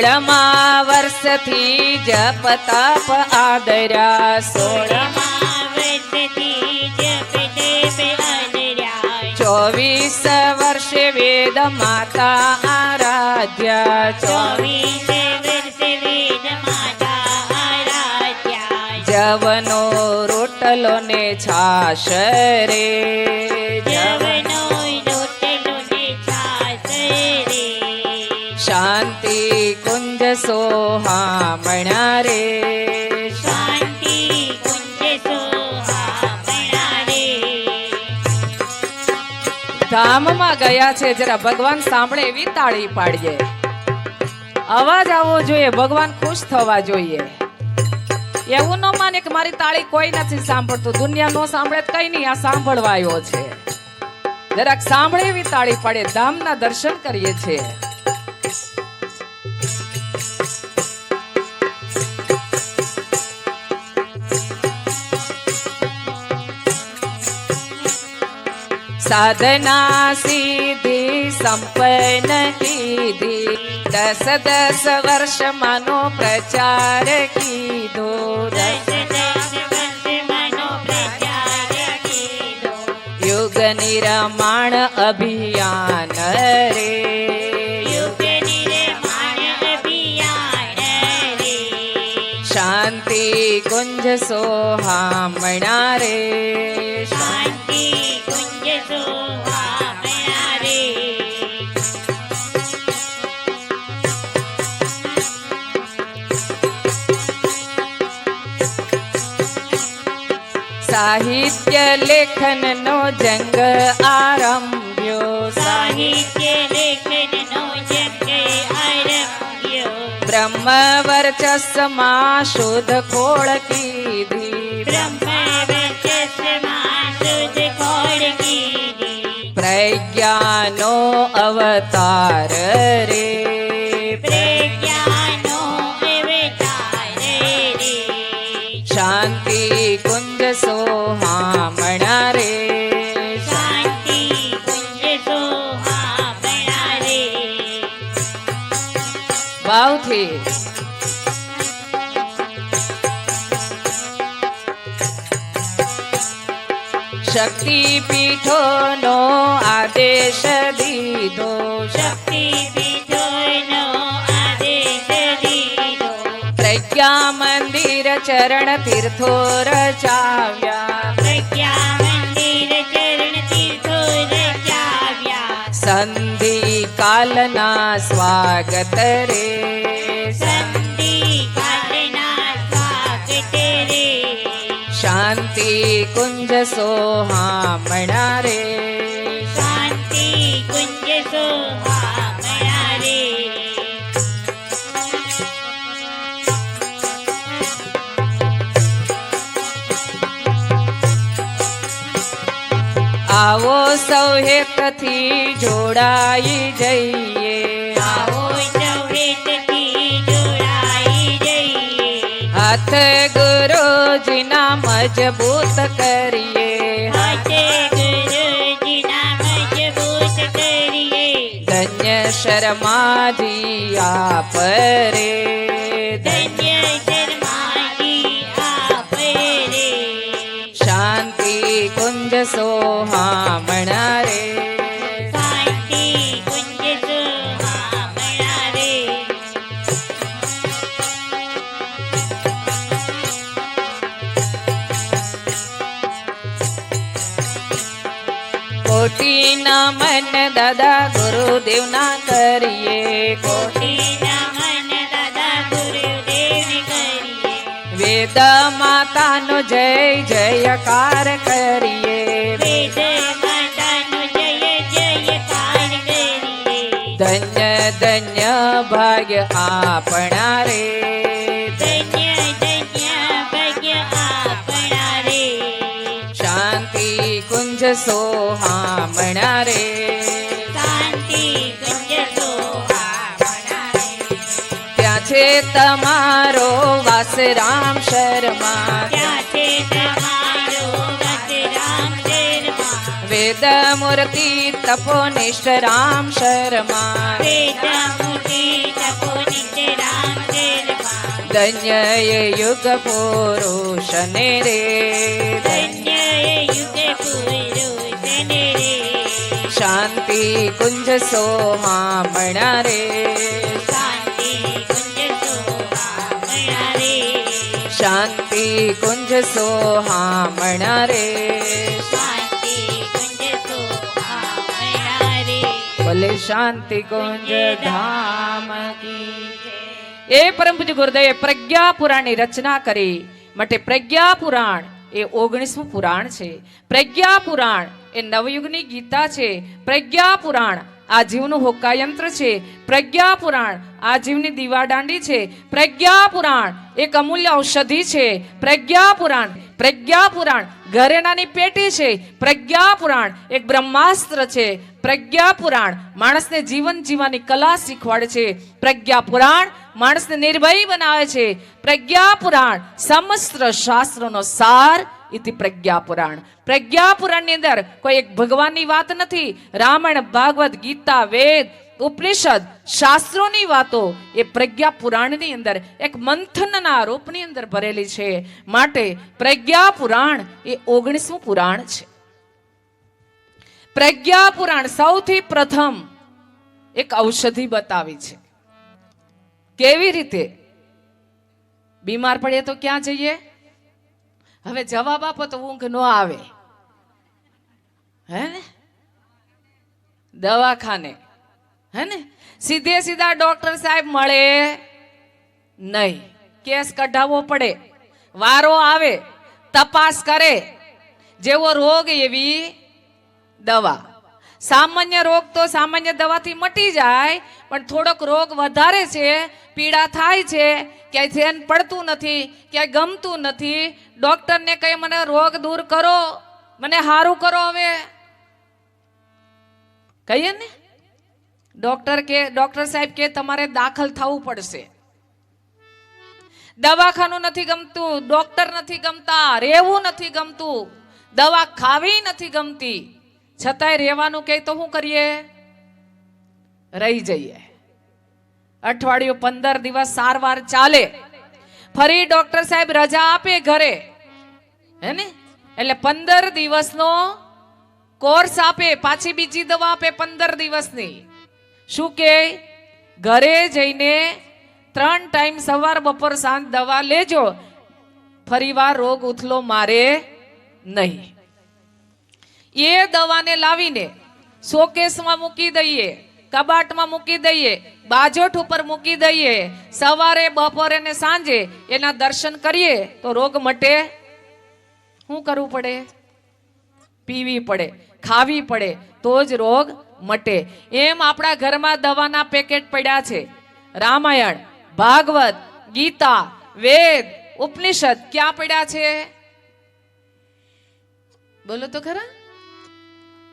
સોળમા વર્ષથી જપ તપ આદર્યા, સોળમા ચોવીસ વર્ષે વેદ માતા આરાધ્યા, ચોવીસ જવનો રોટલો ને છાશ રે શાંતિ કુંજ સોહામણા રે. ધામમાં ગયા છે જરા ભગવાન સાંભળે એવી તાળી પાડીએ. અવાજ આવવો જોઈએ ભગવાન ખુશ થવા જોઈએ. એવું ન માને કે મારી તાળી કોઈ નથી સાંભળતું દુનિયા નો સાંભળે કઈ નહીં આ સાંભળવા આવ્યો છે. જરાક સાંભળે એવી તાળી પાડે ધામના દર્શન કરીએ છીએ. साधनासिदि सम्पन्नीदि दश दश वर्ष मनो प्रचार दश युग दो अभियान रे। શાંતિ કુંજ સોહામણા રે શાંતિ કુંજ સોહામણા રે સાહિત્ય લેખન નો જંગ આરંભ્યો. સાહિત્ય લેખનનો ब्रह्मवर्चस्व मा शोध मा शुध कोळकीधि प्रज्ञानो अवतार रे ભાવથી. શક્તિ પીઠોનો આદેશ દીધો. શક્તિ પીઠોનો આદેશ દીધો. પ્રજ્ઞા મંદિર ચરણ તીર્થો રચાવ્યા. કાલના સ્વાગત રે શાંતિ કુંજ સોહામણા રે સૌ હેતથી જોડાઈ જઈએ. આવો સૌહેતથી જોડાઈ જઈએ. હાથ ગુરુજીના મજબૂત કરીએ. હાથે ગુરુજીના મજબૂત કરીએ. ધન્ય શર્માજી આપ રે ધન્ય શર્માજી શાંતિ કુંજ સોહામણા કોટી મન દાદા ગુરુદેવના કરીએ. કોટી ના મન દાદા ગુરુદેવ કરીએ. વેદ માતાનો જય જયકાર કરીએ. વેદ માતાનો જય જયકાર કરીએ. ધન્ય ધન્ય ભાગ્ય આપણા રે ધન્ય કુંજ સોહામણા રે ત્યાં છે તમારો વાસ રામ શર્મા. વેદ મૂર્તિ તપોનિષ્ઠ રામ શર્મા. ધન્ય યુગ પુરુષને રે. ધન્ય શાંતિ કુંજ સોહામણા મળ્યા રે શાંતિ કુંજ સોહા મળ્યા રે ભલે શાંતિ કુંજ ધામ એ પરમ પૂજ્ય ગુરુદેવે પ્રજ્ઞા પુરાણની રચના કરી. માટે પ્રજ્ઞા પુરાણ એ ઓગણીસમું પુરાણ છે. પ્રજ્ઞા પુરાણ એ નવયુગની ગીતા છે. પ્રજ્ઞા પુરાણ આ જીવનું હોકાયંત્ર છે. પ્રજ્ઞા પુરાણ આ જીવની દીવાદાંડી છે. પ્રજ્ઞા પુરાણ એક અમૂલ્ય ઔષધિ છે. પ્રજ્ઞા પુરાણ પ્રજ્ઞા પુરાણ ઘરેણાની પેટી છે. પ્રજ્ઞા પુરાણ એક બ્રહ્માસ્ત્ર છે. પ્રજ્ઞા પુરાણ માણસને જીવન જીવવાની કલા શીખવાડે છે. પ્રજ્ઞા પુરાણ માણસને નિર્ભય બનાવે છે. પ્રજ્ઞા પુરાણ સમસ્ત શાસ્ત્રોનો સાર ઇતિ પ્રજ્ઞા પુરાણ પ્રજ્ઞા પુરાણની અંદર કોઈ એક ભગવાનની વાત નથી. રામાયણ ભાગવત ગીતા, વેદ ઉપનિષદ, શાસ્ત્રોની વાતો એ પ્રજ્ઞા પુરાણની અંદર, એક મંથનના રૂપની અંદર ભરેલી છે. માટે પ્રજ્ઞા પુરાણ એ ઓગણીસમું પુરાણ છે. પ્રજ્ઞા પુરાણ સૌથી પ્રથમ એક ઔષધિ બતાવી છે. કેવી રીતે? બીમાર પડીએ તો ક્યાં જઈએ? હવે જવાબ આપો તો ઊંઘ ન આવે. હે દવાખાને. હે ને? સીધે સીધા ડોક્ટર સાહેબ મળે. નહીં. કેસ કઢાવવો પડે. વારો આવે. તપાસ કરે. જેવો રોગ એવી દવા. સામાન્ય રોગ તો સામાન્ય દવાથી મટી જાય, પણ થોડોક રોગ વધારે છે, પીડા થાય છે, ક્યાંય ધ્યાન પડતું નથી, ક્યાંય ગમતું નથી. ડોક્ટરને કહે, મને રોગ દૂર કરો. મને સારું કરો હવે. કહીએ ને? ડોક્ટર કે ડોક્ટર સાહેબ કે, તમારે દાખલ થવું પડશે. દવાખાનું નથી ગમતું ડોક્ટર નથી ગમતા, રહેવું નથી ગમતું, દવા ખાવી નથી ગમતી. છતાંય રહેવાનું કે તો શું કરીએ? રહી જઈએ. અઠવાડિયું પંદર દિવસ સારવાર ચાલે. ફરી ડોક્ટર સાહેબ રજા આપે ઘરે. હે ને? એટલે પંદર દિવસનો કોર્સ આપે, પાછી બીજી દવા આપે પંદર દિવસની. શું કે? ઘરે જઈને ત્રણ ટાઈમ સવાર બપોર સાંજ દવા લેજો. ફરીવાર રોગ ઉથલો મારે નહીં. એ દવાને લાવીને શોકેસમાં મૂકી દઈએ, કબાટમાં મૂકી દઈએ, બાજોઠ ઉપર મૂકી દઈએ, સવારે, બપોરે ને સાંજે એના દર્શન કરીએ તો રોગ મટે. શું કરવું પડે? પીવી પડે, ખાવી પડે, તો જ રોગ મટે. એમ આપણા ઘરમાં દવાના પેકેટ પડ્યા છે. રામાયણ, ભાગવત, ગીતા, વેદ, ઉપનિષદ ક્યાં પડ્યા છે? બોલો તો ખરા.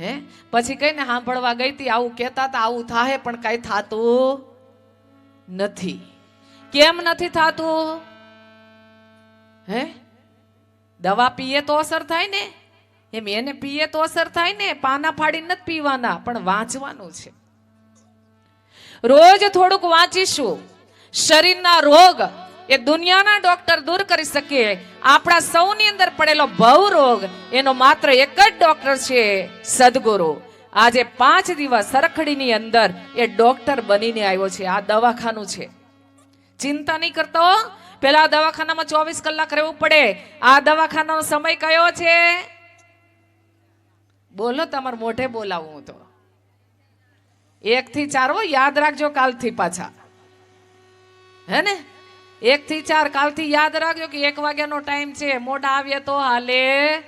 હે? પછી કઈને સાંભળવા ગઈ હતી, આવું કહેતા હતા, આવું થાય પણ કઈ થાતું નથી. કેમ નથી થાતું? હે? દવા પીએ તો અસર થાય ને? એમ એને પીએ તો અસર થાય ને, પાના ફાડી નથી પીવાના, પણ વાંચવાનું છે. રોજ થોડુંક વાંચીશું. શરીરના રોગ એ દુનિયાના ડોક્ટર દૂર કરી શકે. આપણા સૌની અંદર પડેલો ભવ રોગ એનો માત્ર એક જ ડોક્ટર છે સદગુરુ. આજે પાંચ દિવસ સરખડીની અંદર એ ડોક્ટર બનીને આવ્યો છે. આ દવાખાનું છે. ચિંતા નહીં કરતો. પેલા દવાખાનામાં ચોવીસ કલાક રહેવું પડે. આ દવાખાનાનો સમય કયો છે? બોલો, તમારે મોઢે બોલાવું હું તો. એક થી ચાર હો યાદ રાખજો કાલથી પાછા. હે ને? એક થી ચાર કાલથી યાદ રાખજો કે એક વાગ્યાનો ટાઈમ છે મોડા આવીએ તો હાલે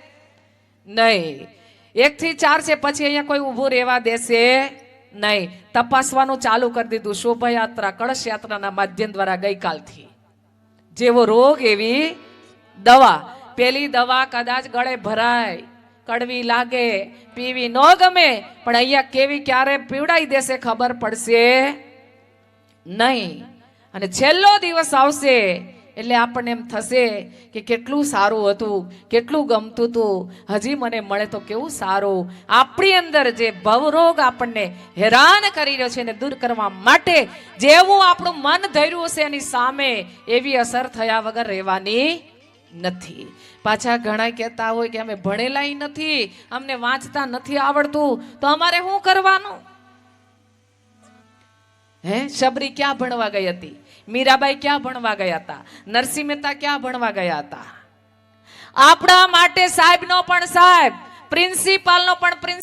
નહીં. એક થી ચાર છે, પછી અહીંયા કોઈ ઊભું રહેવા દેશે નહીં. તપાસવાનું ચાલુ કરી દીધું, શોભાયાત્રા કળશ યાત્રાના માધ્યમ દ્વારા ગઈકાલથી. જેવો રોગ એવી દવા. પેલી દવા કદાચ ગળે ભરાય. કડવી લાગે, પીવી ન ગમે, પણ અહીંયા કેવી ક્યારે પીવડાઈ દેશે ખબર પડશે નહીં. અને છેલ્લો દિવસ આવશે, એટલે આપણને એમ થશે કે કેટલું સારું હતું, કેટલું ગમતું હતું. હજી મને મળે તો કેવું સારું. આપણી અંદર જે ભવરોગ આપણને હેરાન કરી રહ્યો છે એને દૂર કરવા માટે જેવું આપણું મન ધર્યું હશે એની સામે એવી અસર થયા વગર રહેવાની નથી. પાછા ઘણા કહેતા હોય કે અમે ભણેલાય નથી, અમને વાંચતા નથી આવડતું, તો અમારે શું કરવાનું? હે, શબરી ક્યાં ભણવા ગઈ હતી? મીરાબાઈ ક્યાં ભણવા ગયા હતા? નરસિંહ મહેતા ક્યાં ભણવા ગયા હતા? આપણા માટે સાહેબનો પણ સાહેબ, પ્રિન્સિપાલનો પણ પ્રિન્સિપાલ